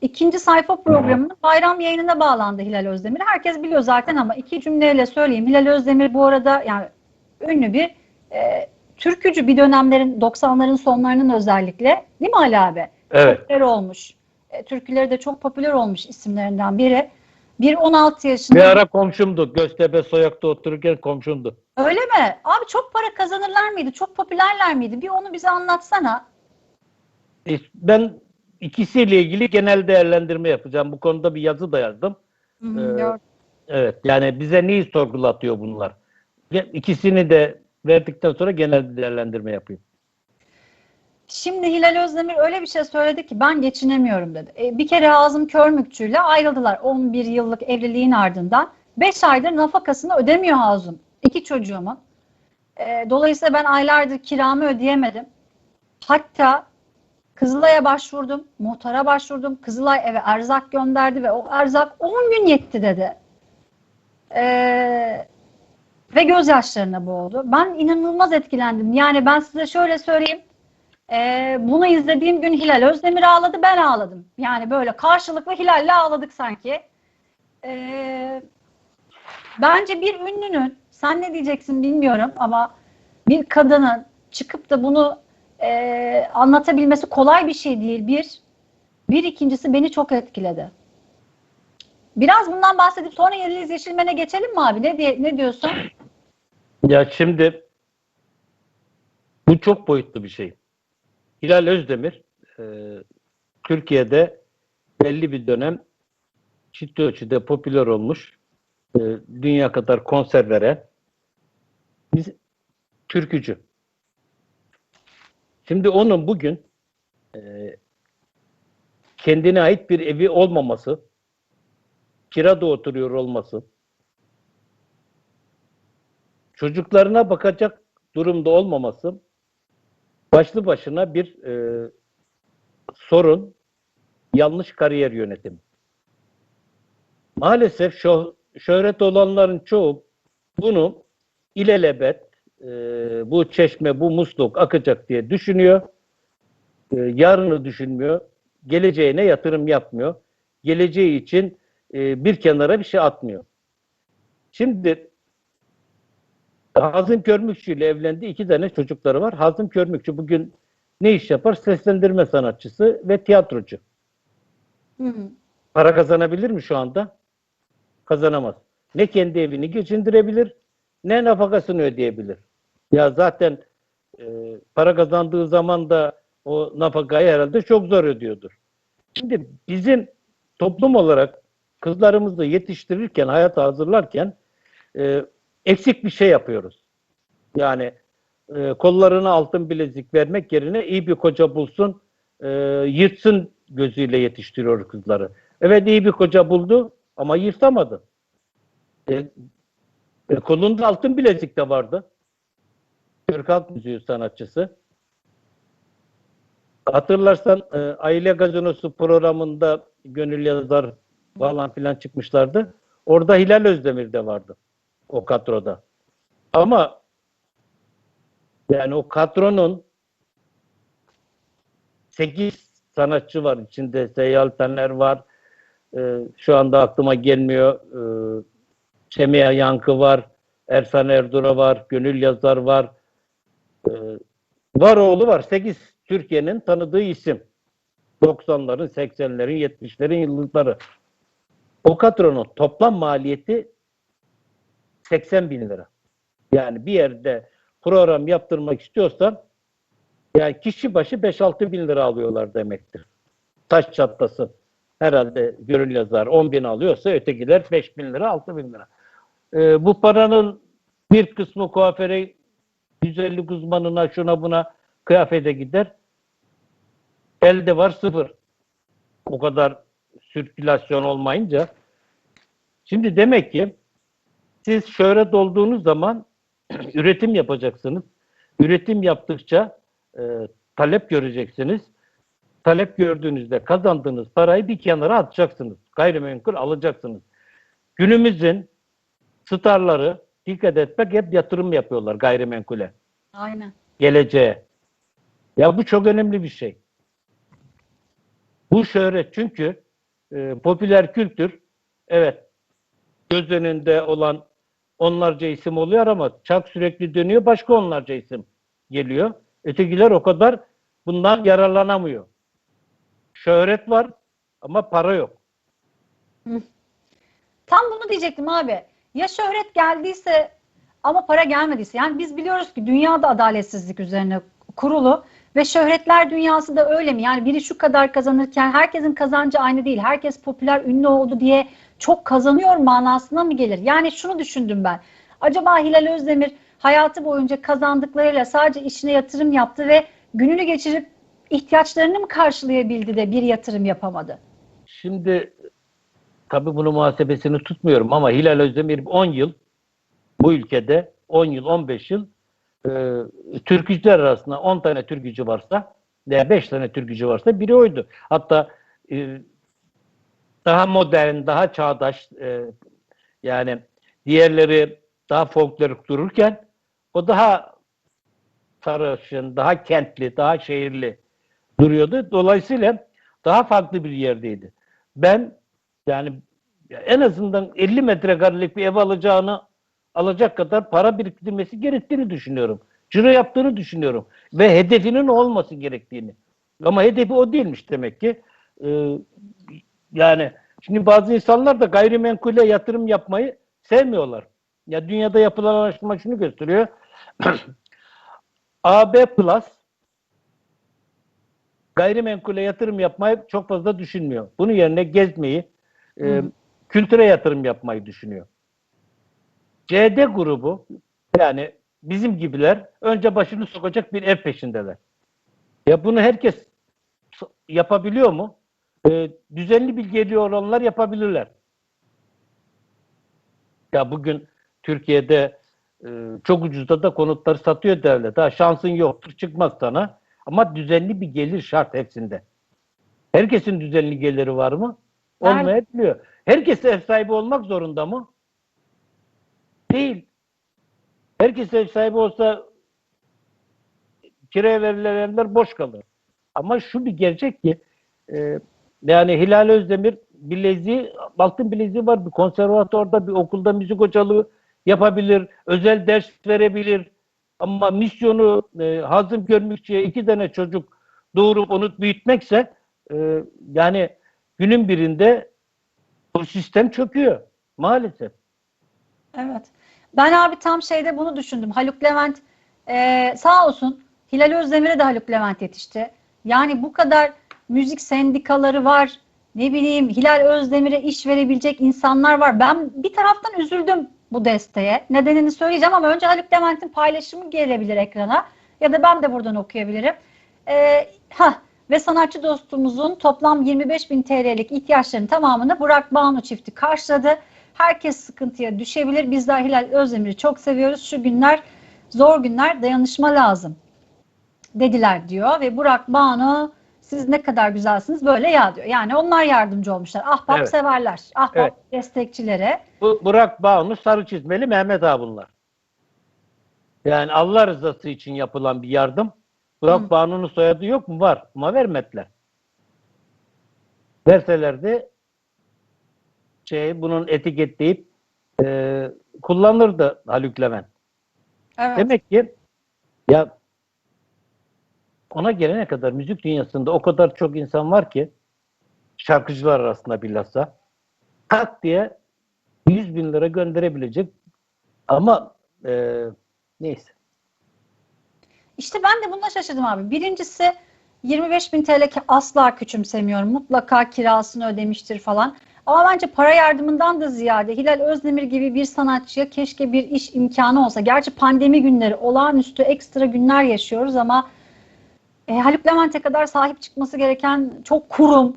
ikinci sayfa programının bayram yayınına bağlandı Hilal Özdemir. Herkes biliyor zaten ama iki cümleyle söyleyeyim. Hilal Özdemir bu arada yani ünlü bir e, türkücü bir dönemlerin 90'ların sonlarının özellikle değil mi Ali abi? Evet. Popüler olmuş. E, türküleri de çok popüler olmuş isimlerinden biri. Bir 16 yaşında. Bir ara komşumdu. Göztepe Soyak'ta otururken komşumdu. Öyle mi? Abi çok para kazanırlar mıydı? Çok popülerler miydi? Bir onu bize anlatsana. Ben ikisiyle ilgili genel değerlendirme yapacağım. Bu konuda bir yazı da yazdım. Hı hı, Ee. Evet. Yani bize neyi sorgulatıyor bunlar? İkisini de verdikten sonra genel değerlendirme yapayım. Şimdi Hilal Özdemir öyle bir şey söyledi ki ben geçinemiyorum dedi. E, bir kere Hazım Körmükçü'yle ayrıldılar 11 yıllık evliliğin ardından. 5 aydır nafakasını ödemiyor Hazım. İki çocuğumun. E, dolayısıyla ben aylardır kiramı ödeyemedim. Hatta Kızılay'a başvurdum, muhtara başvurdum. Kızılay eve erzak gönderdi ve o erzak 10 gün yetti dedi. E, ve gözyaşlarına boğuldu. Ben inanılmaz etkilendim. Yani ben size şöyle söyleyeyim. Ee, bunu izlediğim gün Hilal Özdemir ağladı, ben ağladım. Yani böyle karşılıklı Hilal'le ağladık sanki. Ee, bence bir ünlünün, sen ne diyeceksin bilmiyorum ama bir kadının çıkıp da bunu e, anlatabilmesi kolay bir şey değil. Bir, bir ikincisi beni çok etkiledi. Biraz bundan bahsedip sonra Yeliz Yeşilmen'e geçelim mi abi? Ne, diye, ne diyorsun? Ya şimdi bu çok boyutlu bir şey. Hilal Özdemir e, Türkiye'de belli bir dönem ciddi ölçüde popüler olmuş. e, dünya kadar konser veren biz türkücü. Şimdi onun bugün e, kendine ait bir evi olmaması, kirada oturuyor olması, çocuklarına bakacak durumda olmaması başlı başına bir e, sorun, yanlış kariyer yönetimi. Maalesef şö şöhret olanların çoğu bunu ilelebet e, bu çeşme, bu musluk akacak diye düşünüyor. E, yarını düşünmüyor. Geleceğine yatırım yapmıyor. Geleceği için e, bir kenara bir şey atmıyor. Şimdi Hazım Körmükçü ile evlendi. iki tane çocukları var. Hazım Körmükçü bugün ne iş yapar? Seslendirme sanatçısı ve tiyatrocu. Hı hı. Para kazanabilir mi şu anda? Kazanamaz. Ne kendi evini geçindirebilir, ne nafakasını ödeyebilir. Ya zaten e, para kazandığı zaman da o nafakayı herhalde çok zor ödüyordur. Şimdi bizim toplum olarak kızlarımızı yetiştirirken, hayata hazırlarken e, eksik bir şey yapıyoruz. Yani e, kollarına altın bilezik vermek yerine iyi bir koca bulsun, e, yırtsın gözüyle yetiştiriyor kızları. Evet iyi bir koca buldu ama yırtamadı. E, e, kolunda altın bilezik de vardı. Türk Halk Müziği sanatçısı. Hatırlarsan e, Aile Gazinosu programında gönül yazar falan filan çıkmışlardı. Orada Hilal Özdemir de vardı. O kadroda. Ama yani o kadronun 8 sanatçı var içinde. Seyyal Taner var. E, şu anda aklıma gelmiyor. E, Semiha Yankı var. Ersan Erdura var. Gönül Yazar var. E, Varoğlu var. 8 Türkiye'nin tanıdığı isim. 90'ların, 80'lerin, 70'lerin yılları. O kadronun toplam maliyeti 80 bin lira. Yani bir yerde program yaptırmak istiyorsan yani kişi başı 5-6 bin lira alıyorlar demektir. Taş çatlasın. Herhalde gönül yazar 10 bin alıyorsa ötekiler 5 bin lira 6 bin lira. Ee, bu paranın bir kısmı kuaföre güzellik uzmanına şuna buna kıyafete gider. Elde var sıfır. O kadar sirkülasyon olmayınca. Şimdi demek ki siz şöhret olduğunuz zaman üretim yapacaksınız. Üretim yaptıkça e, talep göreceksiniz. Talep gördüğünüzde kazandığınız parayı bir kenara atacaksınız. Gayrimenkul alacaksınız. Günümüzün starları dikkat etmek hep yatırım yapıyorlar gayrimenkule. Aynen. Geleceğe. Ya bu çok önemli bir şey. Bu şöhret çünkü e, popüler kültür evet göz önünde olan onlarca isim oluyor ama çak sürekli dönüyor başka onlarca isim geliyor. Ötekiler o kadar bundan yararlanamıyor. Şöhret var ama para yok. Tam bunu diyecektim abi. Ya şöhret geldiyse ama para gelmediyse. Yani biz biliyoruz ki dünyada adaletsizlik üzerine kurulu ve şöhretler dünyası da öyle mi? Yani biri şu kadar kazanırken herkesin kazancı aynı değil. Herkes popüler, ünlü oldu diye çok kazanıyor manasına mı gelir? Yani şunu düşündüm ben. Acaba Hilal Özdemir hayatı boyunca kazandıklarıyla sadece işine yatırım yaptı ve gününü geçirip ihtiyaçlarını mı karşılayabildi de bir yatırım yapamadı? Şimdi tabii bunu muhasebesini tutmuyorum ama Hilal Özdemir 10 yıl bu ülkede 10 yıl 15 yıl e, türkücüler arasında 10 tane türkücü varsa veya 5 tane türkücü varsa biri oydu. Hatta e, daha modern, daha çağdaş e, yani diğerleri daha folklorik dururken o daha sarışın, daha kentli, daha şehirli duruyordu. Dolayısıyla daha farklı bir yerdeydi. Ben yani en azından 50 metrekarelik bir ev alacağını alacak kadar para biriktirmesi gerektiğini düşünüyorum. Ciro yaptığını düşünüyorum. Ve hedefinin olması gerektiğini. Ama hedefi o değilmiş demek ki. Ee, yani şimdi bazı insanlar da gayrimenkule yatırım yapmayı sevmiyorlar. Ya dünyada yapılan araştırma şunu gösteriyor. AB Plus gayrimenkule yatırım yapmayı çok fazla düşünmüyor. Bunun yerine gezmeyi, e, kültüre yatırım yapmayı düşünüyor. CD grubu yani bizim gibiler önce başını sokacak bir ev peşindeler. Ya bunu herkes yapabiliyor mu? E, düzenli bir geliri olanlar yapabilirler. Ya bugün Türkiye'de e, çok ucuzda da konutları satıyor devlet. Ha, şansın yoktur çıkmaz sana. Ama düzenli bir gelir şart hepsinde. Herkesin düzenli geliri var mı? Olmayabiliyor. Herkes ev sahibi olmak zorunda mı? Değil. Herkes ev sahibi olsa kiraya verilen evler boş kalır. Ama şu bir gerçek ki e, yani Hilal Özdemir bileziği, altın bileziği var. Bir konservatuorda, bir okulda müzik hocalığı yapabilir, özel ders verebilir. Ama misyonu e, hazım görmüşçe iki tane çocuk doğurup onu büyütmekse e, yani günün birinde bu sistem çöküyor maalesef. Evet. Ben abi tam şeyde bunu düşündüm. Haluk Levent e, sağ olsun Hilal Özdemir'e de Haluk Levent yetişti. Yani bu kadar müzik sendikaları var. Ne bileyim Hilal Özdemir'e iş verebilecek insanlar var. Ben bir taraftan üzüldüm bu desteğe. Nedenini söyleyeceğim ama önce Haluk Levent'in paylaşımı gelebilir ekrana. Ya da ben de buradan okuyabilirim. E, ha ve sanatçı dostumuzun toplam 25 bin TL'lik ihtiyaçlarının tamamını Burak Banu çifti karşıladı. Herkes sıkıntıya düşebilir. Bizler Hilal Özdemir'i çok seviyoruz. Şu günler zor günler dayanışma lazım dediler diyor ve Burak Banu siz ne kadar güzelsiniz böyle ya diyor. Yani onlar yardımcı olmuşlar. Ahbap Evet. severler. Ahbap Evet. destekçilere. Bu Burak Bağımlı sarı çizmeli Mehmet Ağa bunlar. Yani Allah rızası için yapılan bir yardım. Burak. Bağımlı'nın soyadı yok mu? Var. Ama vermediler. Verselerdi şey bunun etiketleyip e, kullanırdı Haluk Levent. Evet. Demek ki ya ona gelene kadar müzik dünyasında o kadar çok insan var ki şarkıcılar arasında bilhassa tak diye 100 bin lira gönderebilecek ama e, neyse. İşte ben de buna şaşırdım abi. Birincisi 25 bin TL ki asla küçümsemiyorum. Mutlaka kirasını ödemiştir falan. Ama bence para yardımından da ziyade Hilal Özdemir gibi bir sanatçıya keşke bir iş imkanı olsa. Gerçi pandemi günleri, olağanüstü ekstra günler yaşıyoruz ama e, Haluk Levent'e kadar sahip çıkması gereken çok kurum,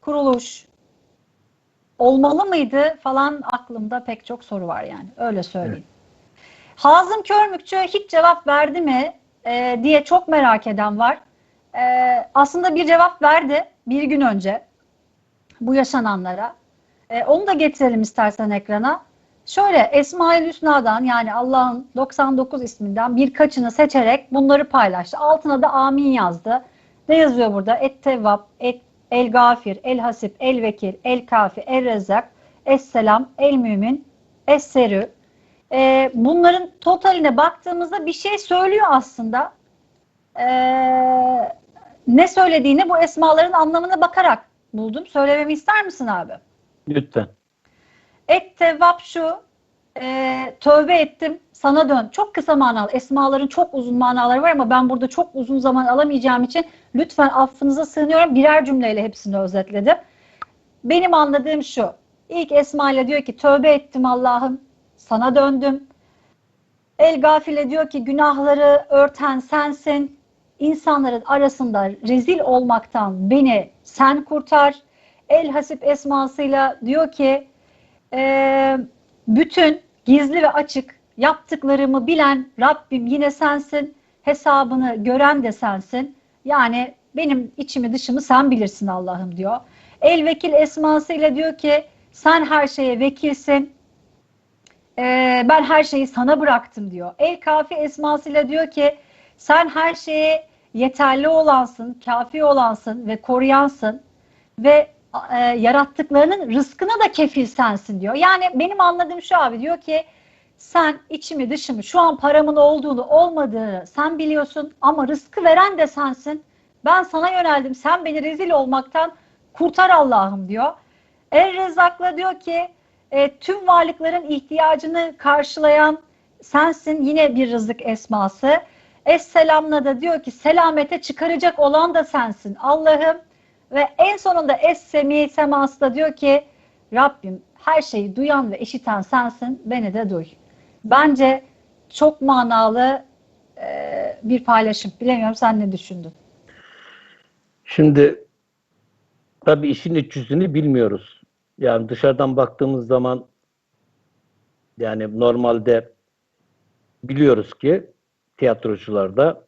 kuruluş olmalı mıydı falan aklımda pek çok soru var yani. Öyle söyleyeyim. Hazım Körmükçü hiç cevap verdi mi e, diye çok merak eden var. E, aslında bir cevap verdi bir gün önce bu yaşananlara. E, onu da getirelim istersen ekrana. Şöyle Esma-ül Hüsna'dan yani Allah'ın 99 isminden birkaçını seçerek bunları paylaştı. Altına da amin yazdı. Ne yazıyor burada? Et tevvap, et El Gafir, El Hasip, El Vekil, El Kafi, El Rezzak, Esselam, El Mümin, Es-Serü. Ee, bunların totaline baktığımızda bir şey söylüyor aslında. Ee, ne söylediğini bu esmaların anlamına bakarak buldum. Söylememi ister misin abi? Lütfen. Et tevvap şu, e, tövbe ettim, sana dön. Çok kısa manalı, esmaların çok uzun manaları var ama ben burada çok uzun zaman alamayacağım için lütfen affınıza sığınıyorum. Birer cümleyle hepsini özetledim. Benim anladığım şu, ilk esma ile diyor ki tövbe ettim Allah'ım, sana döndüm. El gafile diyor ki günahları örten sensin. İnsanların arasında rezil olmaktan beni sen kurtar. El hasip esmasıyla diyor ki e, bütün gizli ve açık yaptıklarımı bilen Rabbim yine sensin. Hesabını gören de sensin. Yani benim içimi dışımı sen bilirsin Allah'ım diyor. El vekil esmasıyla diyor ki sen her şeye vekilsin. Ee, ben her şeyi sana bıraktım diyor. El kafi esmasıyla diyor ki sen her şeye yeterli olansın, kafi olansın ve koruyansın ve e, yarattıklarının rızkına da kefil sensin diyor. Yani benim anladığım şu abi diyor ki sen içimi dışımı şu an paramın olduğunu olmadığını sen biliyorsun ama rızkı veren de sensin. Ben sana yöneldim sen beni rezil olmaktan kurtar Allah'ım diyor. El Rezzak'la diyor ki e, tüm varlıkların ihtiyacını karşılayan sensin yine bir rızık esması. Es-Selam'la da diyor ki selamete çıkaracak olan da sensin Allah'ım. Ve en sonunda Es-Semi seması da diyor ki Rabbim her şeyi duyan ve işiten sensin beni de duy. Bence çok manalı e, bir paylaşım. Bilemiyorum sen ne düşündün? Şimdi tabii işin iç yüzünü bilmiyoruz. Yani dışarıdan baktığımız zaman yani normalde biliyoruz ki tiyatrocularda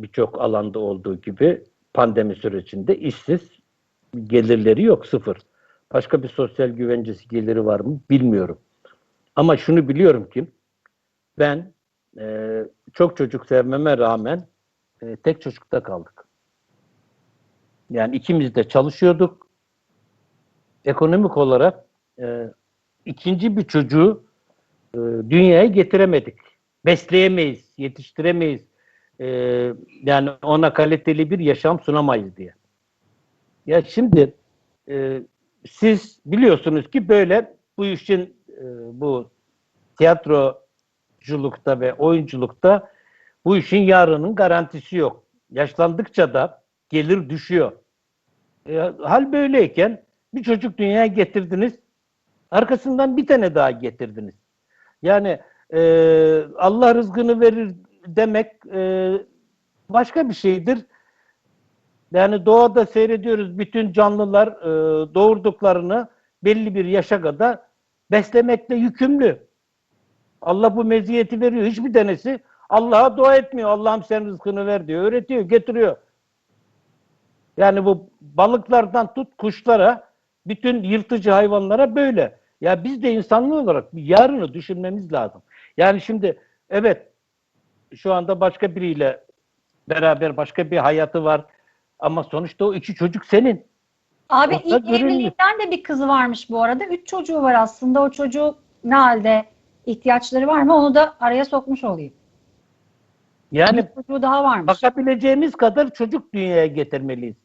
birçok alanda olduğu gibi pandemi sürecinde işsiz gelirleri yok sıfır. Başka bir sosyal güvencesi geliri var mı bilmiyorum. Ama şunu biliyorum ki ben e, çok çocuk sevmeme rağmen e, tek çocukta kaldık. Yani ikimiz de çalışıyorduk. Ekonomik olarak e, ikinci bir çocuğu e, dünyaya getiremedik. Besleyemeyiz, yetiştiremeyiz. E, yani ona kaliteli bir yaşam sunamayız diye. Ya şimdi e, siz biliyorsunuz ki böyle bu işin e, bu tiyatroculukta ve oyunculukta bu işin yarının garantisi yok. Yaşlandıkça da gelir düşüyor. E, hal böyleyken bir çocuk dünyaya getirdiniz. Arkasından bir tane daha getirdiniz. Yani e, Allah rızkını verir demek e, başka bir şeydir. Yani doğada seyrediyoruz bütün canlılar e, doğurduklarını belli bir yaşa kadar beslemekle yükümlü. Allah bu meziyeti veriyor. Hiçbir tanesi Allah'a dua etmiyor. Allah'ım sen rızkını ver diyor. Öğretiyor, getiriyor. Yani bu balıklardan tut kuşlara, bütün yırtıcı hayvanlara böyle. Ya biz de insanlı olarak yarını düşünmemiz lazım. Yani şimdi evet şu anda başka biriyle beraber başka bir hayatı var. Ama sonuçta o iki çocuk senin. Abi Orada ilk görünmüyor. evliliğinden de bir kızı varmış bu arada. Üç çocuğu var aslında. O çocuğu ne halde ihtiyaçları var mı onu da araya sokmuş olayım. Yani Bir çocuğu daha varmış. bakabileceğimiz kadar çocuk dünyaya getirmeliyiz.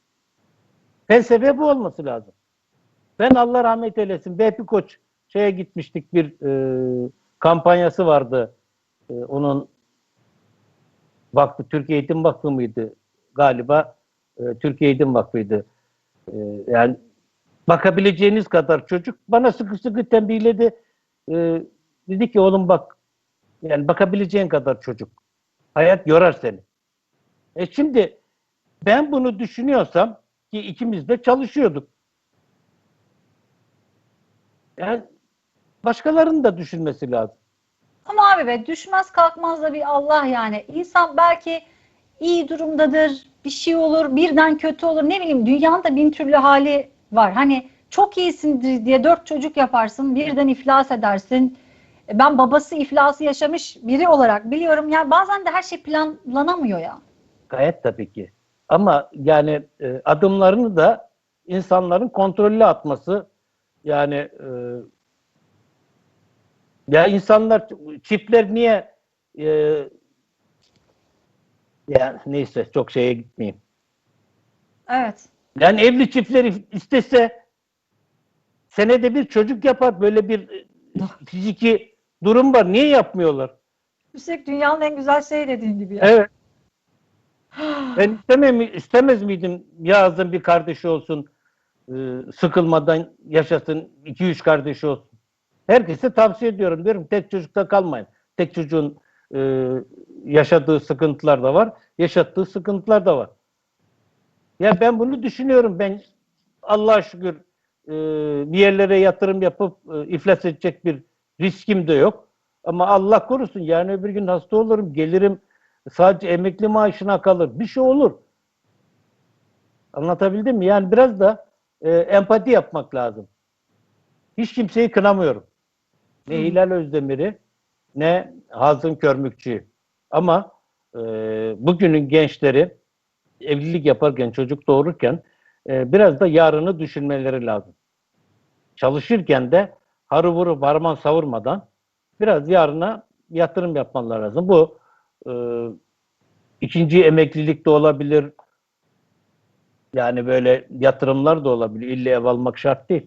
Felsefe bu olması lazım. Ben Allah rahmet eylesin Vehbi Koç şeye gitmiştik bir e, kampanyası vardı. E, onun vakfı Türkiye Eğitim Vakfı mıydı? Galiba e, Türkiye Eğitim Vakfı'ydı. E, yani bakabileceğiniz kadar çocuk bana sıkı sıkı tembihledi. E, dedi ki oğlum bak yani bakabileceğin kadar çocuk. Hayat yorar seni. E şimdi ben bunu düşünüyorsam ki ikimiz de çalışıyorduk. Yani başkalarının da düşünmesi lazım. Ama abi be düşmez kalkmaz da bir Allah yani. İnsan belki iyi durumdadır, bir şey olur, birden kötü olur. Ne bileyim dünyanın da bin türlü hali var. Hani çok iyisindir diye dört çocuk yaparsın, birden iflas edersin. E, Ben babası iflası yaşamış biri olarak biliyorum. Ya bazen de her şey planlanamıyor ya. Gayet tabii ki. Ama yani e, adımlarını da insanların kontrollü atması yani e, ya insanlar çiftler niye e, ya neyse çok şeye gitmeyeyim. Evet. Yani evli çiftleri istese senede bir çocuk yapar. Böyle bir e, fiziki durum var. Niye yapmıyorlar? Üstelik dünyanın en güzel şeyi dediğin gibi. ya. Evet. Ben istemem, istemez miydim Yağız'ın bir kardeşi olsun, sıkılmadan yaşasın, iki üç kardeşi olsun. Herkese tavsiye ediyorum. Diyorum tek çocukta kalmayın. Tek çocuğun e, yaşadığı sıkıntılar da var, yaşattığı sıkıntılar da var. Ya ben bunu düşünüyorum. Ben Allah'a şükür e, bir yerlere yatırım yapıp e, iflas edecek bir riskim de yok. Ama Allah korusun yani öbür gün hasta olurum, gelirim sadece emekli maaşına kalır. Bir şey olur. Anlatabildim mi? Yani biraz da e, empati yapmak lazım. Hiç kimseyi kınamıyorum. Ne Hı. Hilal Özdemir'i ne Hazım Körmükçü'yü. Ama e, bugünün gençleri evlilik yaparken, çocuk doğururken e, biraz da yarını düşünmeleri lazım. Çalışırken de harı vuru varman savurmadan biraz yarına yatırım yapmaları lazım. Bu e, ikinci emeklilik de olabilir. Yani böyle yatırımlar da olabilir. İlle ev almak şart değil.